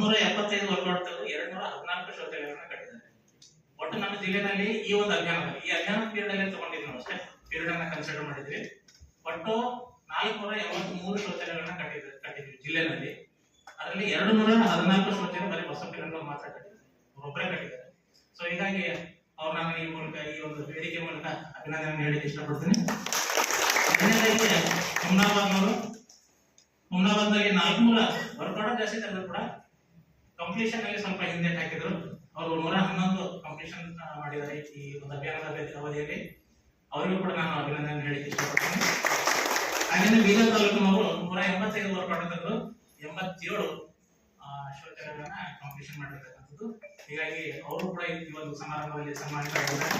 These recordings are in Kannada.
ಮುನ್ನೂರ ಎಪ್ಪತ್ತೈದು ವರ್ಗಗಳು ಎರಡ್ ನೂರ ಹದಿನಾಲ್ಕು ಶೌಚಾಲಯಗಳನ್ನ ಕಟ್ಟಿದ್ದಾರೆ. ಒಟ್ಟು ನಮ್ಮ ಜಿಲ್ಲೆನಲ್ಲಿ ಈ ಒಂದು ಅಭಿಯಾನದಲ್ಲಿ, ಈ ಅಭಿಯಾನ ಪೀರಿಯಡ್ ಅಲ್ಲಿ ತಗೊಂಡಿದ್ವಿ ನಾವು ಅಷ್ಟೇ. ಪೀರಿಯಡ್ ಅನ್ನ ಕನ್ಸಿಡರ್ ಮಾಡಿದ್ವಿ. ಒಟ್ಟು ನಾಲ್ಕುನೂರ ಎಂಬತ್ ಮೂರು ಶೌಚಾಲಯಗಳನ್ನ ಕಟ್ಟಿದ್ವಿ ಕಟ್ಟಿದ್ವಿ ಜಿಲ್ಲೆನಲ್ಲಿ. ಅದರಲ್ಲಿ ಎರಡು ನೂರ ಹದಿನಾಲ್ಕು ಶೌಚಾಲಯ ಬರೀ ಬಸವಕಲ್ಯಾಣ ಮಾತ್ರ ಕಟ್ಟಿದ್ದಾರೆ. ಒಬ್ಬರೇ ಕಟ್ಟಿದ್ದಾರೆ. ಸೊ ಹೀಗಾಗಿ ಅವ್ರು ನಾನು ಈ ಮೂಲಕ ಈ ಒಂದು ವೇದಿಕೆ ಮೂಲಕ ಅಭಿನಂದನೆ ಹೇಳಿಕ್ಕೆ ಇಷ್ಟಪಡ್ತೀನಿ. ಹುಮ್ನಾಬಾದ್ನವರು ಹುಮ್ನಾಬಾದ್ನಲ್ಲಿ ನಾಲ್ಕುನೂರ ವರ್ಕೌಟ್ ಜಾಸ್ತಿ ತೆಗೆದ್ರು ಕೂಡ ಕಂಪ್ಲೀಷನ್ ಅಲ್ಲಿ ಸ್ವಲ್ಪ ಹಿಂದೆ ಹಾಕಿದ್ರು ಅವರು ನೂರ ಹನ್ನೊಂದು ಕಂಪ್ಲೀಷನ್ ಮಾಡಿದ್ದಾರೆ ಈ ಒಂದು ಅಭಿಯಾನದ ಅವಧಿ- ಅವಧಿಯಲ್ಲಿ. ಅವರಿಗೂ ಕೂಡ ನಾನು ಅಭಿನಂದನೆ ಹೇಳಿ ಇಷ್ಟಪಡ್ತೀನಿ. ಹಾಗೆಯೇ ಬೀದರ್ ತಾಲೂಕಿನವರು ನೂರ ಎಂಬತ್ತೈದು ವರ್ಕ್ ಮಾಡಿದ್ರು ಎಂಬತ್ತೇಳು ಶೌಚಾಲಯಗಳನ್ನ ಕಂಪ್ಲೀಷನ್ ಮಾಡಿರ್ತಕ್ಕಂಥದ್ದು. ಹೀಗಾಗಿ ಅವರು ಕೂಡ ಈ ಒಂದು ಸಮಾರಂಭದಲ್ಲಿ ಸನ್ಮಾನಿತರಾಗಿದ್ದಾರೆ.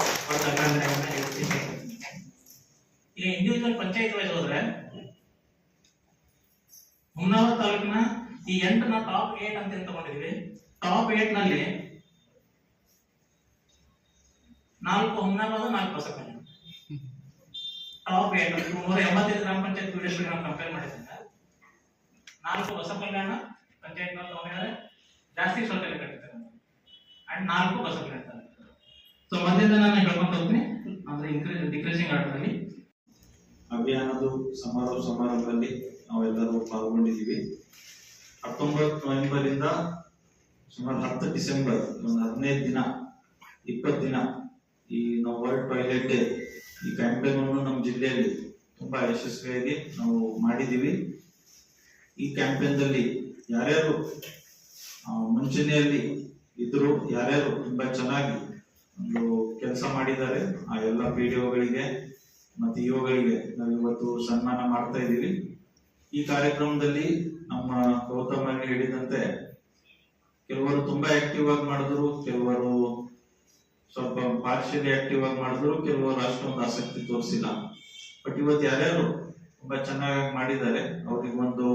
ಇಷ್ಟಪಡ್ತೀನಿ. ಈಗ ಇಂಡಿವಿಜುವಲ್ ಪಂಚಾಯತ್ ವೈಸ್ ಹೋದ್ರೆ ಹುಮ್ನಾಬಾದ್ ತಾಲೂಕಿನ ಈ ಎಂಟನ ಟಾಪ್ ಏಟ್ ಅಂತ ಏನ್ ಟಾಪ್ ಏಟ್ನಲ್ಲಿ ನಾಲ್ಕು ಹನ್ನೆರಡು ನಾಲ್ಕು ಹೊಸಕಲ್ಯಾಣ ಟಾಪ್ ಏಟ್ ನೂರ ಎಂಬತ್ತೈದು ಗ್ರಾಮ ಪಂಚಾಯತ್ ವಿಡಿಯೋಸ್ಗೆ ನಾವು ಕಂಪೇರ್ ಮಾಡಿದ್ರಿಂದ ನಾಲ್ಕು ಹೊಸ ಕಲ್ಯಾಣ ಪಂಚಾಯತ್ ಜಾಸ್ತಿ ಸ್ವಲ್ಪ ಕಟ್ಟಿದ್ದಾರೆ. ಅಂಡ್ ನಾಲ್ಕು ಹೊಸ ಕಲ್ಯಾಣ ಸೊ ಮೊದಲಿಂದ ನಾನು ಹೇಳ್ಕೊಂತ ಹೋಗ್ತೀನಿ. ಅಂದ್ರೆ ಇನ್ಕ್ರೀಸ್ ಡಿಕ್ರೀಸಿಂಗ್ ಆರ್ಡರ್ನಲ್ಲಿ ಅಭಿಯಾನದ ಸಮಾರೋಪ ಸಮಾರಂಭದಲ್ಲಿ ನಾವೆಲ್ಲರೂ ಪಾಲ್ಗೊಂಡಿದ್ದೀವಿ. ಹತ್ತೊಂಬತ್ತು ನವೆಂಬರ್ ಇಂದ ಸುಮಾರು ಹತ್ತು ಡಿಸೆಂಬರ್ ಒಂದು ಹದಿನೈದು ದಿನ ಇಪ್ಪತ್ತು ದಿನ ಈ ನಾವು ವರ್ಲ್ಡ್ ಟಾಯ್ಲೆಟ್ ಡೇ ಈ ಕ್ಯಾಂಪೇನ್ ಅನ್ನು ನಮ್ಮ ಜಿಲ್ಲೆಯಲ್ಲಿ ತುಂಬಾ ಯಶಸ್ವಿಯಾಗಿ ನಾವು ಮಾಡಿದ್ದೀವಿ. ಈ ಕ್ಯಾಂಪೇನ್ದಲ್ಲಿ ಯಾರ್ಯಾರು ಆ, ಮುಂಚೂಣಿಯಲ್ಲಿ ಇದ್ರು ಯಾರ್ಯಾರು ತುಂಬಾ ಚೆನ್ನಾಗಿ ಒಂದು ಕೆಲಸ ಮಾಡಿದ್ದಾರೆ ಆ ಎಲ್ಲ ಪಿಡಿಒಗಳಿಗೆ ಮತ್ತೆ ಇವುಗಳಿಗೆ ನಾವು ಇವತ್ತು ಸನ್ಮಾನ ಮಾಡ್ತಾ ಇದ್ದೀವಿ. ಈ ಕಾರ್ಯಕ್ರಮದಲ್ಲಿ ನಮ್ಮ ಗೌತಮ್ ಹೇಳಿದಂತೆ ಕೆಲವರು ತುಂಬಾ ಆಕ್ಟಿವ್ ಆಗಿ ಮಾಡಿದ್ರು, ಕೆಲವರು ಸ್ವಲ್ಪ ಪಾರ್ಶಿಯಲಿ ಆಕ್ಟಿವ್ ಆಗಿ ಮಾಡಿದ್ರು, ಕೆಲವರು ಅಷ್ಟೊಂದು ಆಸಕ್ತಿ ತೋರಿಸಿಲ್ಲ. ಬಟ್ ಇವತ್ತು ಯಾರ್ಯಾರು ತುಂಬಾ ಚೆನ್ನಾಗಿ ಮಾಡಿದ್ದಾರೆ ಅವ್ರಿಗೊಂದು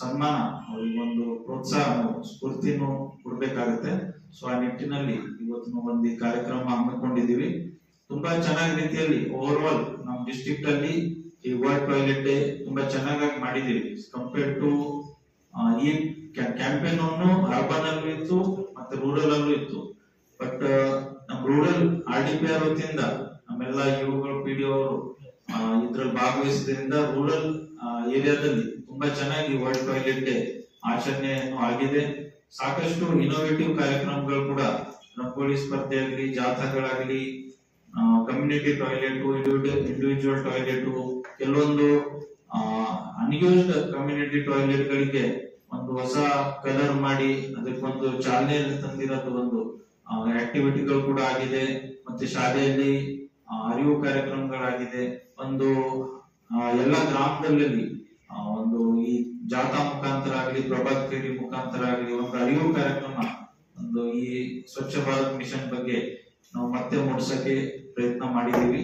ಸನ್ಮಾನ ಅವ್ರಿಗೊಂದು ಪ್ರೋತ್ಸಾಹ ಸ್ಫೂರ್ತಿನೂ ಕೊಡ್ಬೇಕಾಗತ್ತೆ. ಸೊ ಆ ನಿಟ್ಟಿನಲ್ಲಿ ಇವತ್ತು ಒಂದು ಕಾರ್ಯಕ್ರಮ ಹಮ್ಮಿಕೊಂಡಿದೀವಿ ತುಂಬಾ ಚೆನ್ನಾಗಿ ರೀತಿಯಲ್ಲಿ ಓವರ್ ಆಲ್ ನಮ್ಮ ಡಿಸ್ಟ್ರಿಕ್ಟ್ ಅಲ್ಲಿ ಈ ವರ್ಡ್ ಟಾಯ್ಲೆಟ್ ತುಂಬಾ ಚೆನ್ನಾಗಿ ಮಾಡಿದ್ದೀವಿ ಕಂಪೇರ್ ಟು ಈ ಕ್ಯಾಂಪೇನ್ ಅನ್ನು ಅರ್ಬನ್ ಅಲ್ಲೂ ಇತ್ತು, ಮತ್ತೆ ರೂರಲ್ ಅಲ್ಲೂ ಇತ್ತು. ಬಟ್ ನಮ್ಮ rural R D P R ವತಿಯಿಂದ, ನಮ್ಮೆಲ್ಲ ಯುವಗಳು ಪಿ ಡಿ ಅವರು ಇದ್ರಲ್ಲಿ ಭಾಗವಹಿಸಿದ್ರಿಂದ ರೂರಲ್ ಏರಿಯಾದಲ್ಲಿ ತುಂಬಾ ಚೆನ್ನಾಗಿ ವರ್ಲ್ಡ್ ಟಾಯ್ಲೆಟ್ ಡೇ ಆಚರಣೆ ಆಗಿದೆ. ಸಾಕಷ್ಟು ಇನೋವೇಟಿವ್ ಕಾರ್ಯಕ್ರಮಗಳು ಕೂಡ ರಂಗೋಲಿ ಸ್ಪರ್ಧೆ ಆಗಲಿ ಜಾಥಾಗಳಾಗಲಿ ಕಮ್ಯುನಿಟಿ ಟಾಯ್ಲೆಟ್ ಇಂಡಿವಿಜುವಲ್ ಟಾಯ್ಲೆಟ್ ಕೆಲವೊಂದು ಅನ್ಯೂಸ್ಡ್ ಕಮ್ಯುನಿಟಿ ಟಾಯ್ಲೆಟ್ ಗಳಿಗೆ ಒಂದು ಹೊಸ ಕಲರ್ ಮಾಡಿ, ಅದಕ್ಕೊಂದು ಚಾಲನೆ ತಂದಿರೋದು ಒಂದು ಆಕ್ಟಿವಿಟಿಗಳು ಕೂಡ ಆಗಿದೆ. ಮತ್ತೆ ಶಾಲೆಯಲ್ಲಿ ಅರಿವು ಕಾರ್ಯಕ್ರಮಗಳಾಗಿದೆ. ಒಂದು ಎಲ್ಲ ಗ್ರಾಮದಲ್ಲಿ ಒಂದು ಈ ಜಾಥಾ ಮುಖಾಂತರ ಆಗಲಿ, ಪ್ರಭಾತ್ ಫೇರಿ ಮುಖಾಂತರ ಆಗಲಿ, ಒಂದು ಅರಿವು ಕಾರ್ಯಕ್ರಮ, ಒಂದು ಈ ಸ್ವಚ್ಛ ಭಾರತ್ ಮಿಷನ್ ಬಗ್ಗೆ ನಾವು ಮತ್ತೆ ಮೂಡಿಸಕ್ಕೆ ಪ್ರಯತ್ನ ಮಾಡಿದೀವಿ